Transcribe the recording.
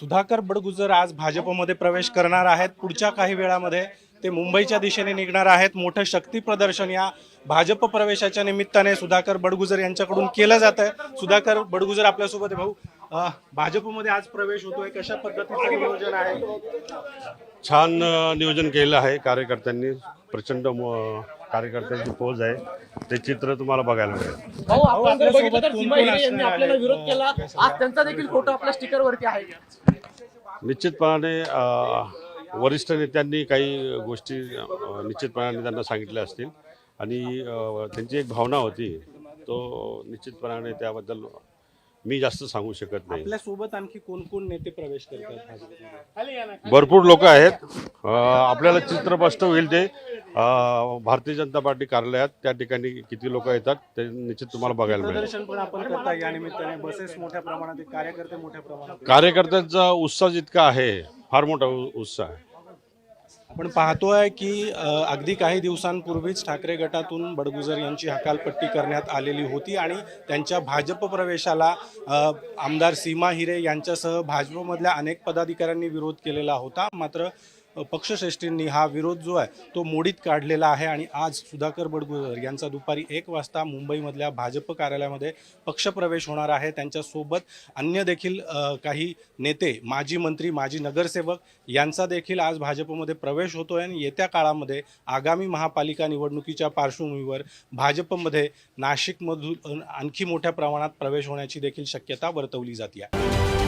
सुधाकर बडगुजर आज भाजपमध्ये प्रवेश करणार आहेत. पुढच्या काही वेळामध्ये ते मुंबईच्या दिशेने निघणार आहेत. मोठं शक्ती प्रदर्शन या भाजप प्रवेशाच्या निमित्ताने सुधाकर बडगुजर यांच्याकडून केलं जात आहे. सुधाकर बडगुजर आपल्यासोबत भाऊ. भाजपमध्ये आज प्रवेश होतोय. कशा पद्धतीचं नियोजन आहे? छान नियोजन केलेलं आहे कार्यकर्त्यांनी. प्रचंड कार्यकर्त्यांची पोच आहे. ते चित्र तुम्हाला बघायला मिळेल. भाऊ आपण जर आपल्यासोबत बघितलं तर कोण सीमा कोण हिरे यांनी असणार आपल्याला आहे? विरोध केला. आज त्यांचा देखील फोटो आपल्या स्टिकर वरती आहे. निश्चितपणाने अ, वरिष्ठ नेत्यांनी काही गोष्टी अ, निश्चितपणाने त्यांना सांगितल्या असतील. आणि अ, त्यांची एक भावना होती. तो निश्चितपणाने त्याबद्दल मी जास्त सांगू शकत नाही. आपल्यासोबत आणखी कोण कोण नेते प्रवेश करतात? भाजपमध्ये भरपूर लोक आहेत. अ, आपल्याला चित्र स्पष्ट होईल ते. भारतीय जनता पार्टी कार्यालयात त्या ठिकाणी किती लोक येतात ते निश्चित तुम्हाला बघायला मिळेल. प्रदर्शन पण आपण करता या निमित्ताने. बसेस मोठ्या प्रमाणात आहेत, कार्यकर्ते मोठ्या प्रमाणात आहेत. कार्यकर्त्यांचा उत्साह जितका आहे फार मोठा उत्साह आहे. आपण पाहतोय की अगदी काही दिवसांपूर्वीच ठाकरे गटातून बडगुजर यांची हकालपट्टी करण्यात आलेली होती आणि त्यांच्या भाजप प्रवेशाला आमदार सीमा हिरे यांच्यासह भाजपमधल्या अनेक पदाधिकाऱ्यांनी विरोध केलेला होता. मात्र पक्षश्रेष्ठींनी हा विरोध जो आहे तो मोडीत काढलेला आहे आणि आज सुधाकर बडगुजर यांचा दुपारी एक वाजता मुंबईमधल्या भाजप कार्यालयामध्ये पक्षप्रवेश होणार आहे. त्यांच्यासोबत अन्य देखील काही नेते माजी मंत्री माजी नगरसेवक यांचा देखील आज भाजपमध्ये प्रवेश होतोय आणि येत्या काळामध्ये आगामी महापालिका निवडणुकीच्या पार्श्वभूमीवर भाजपमध्ये नाशिकमधून आणखी मोठ्या प्रमाणात प्रवेश होण्याची देखील शक्यता वर्तवली जाते आहे.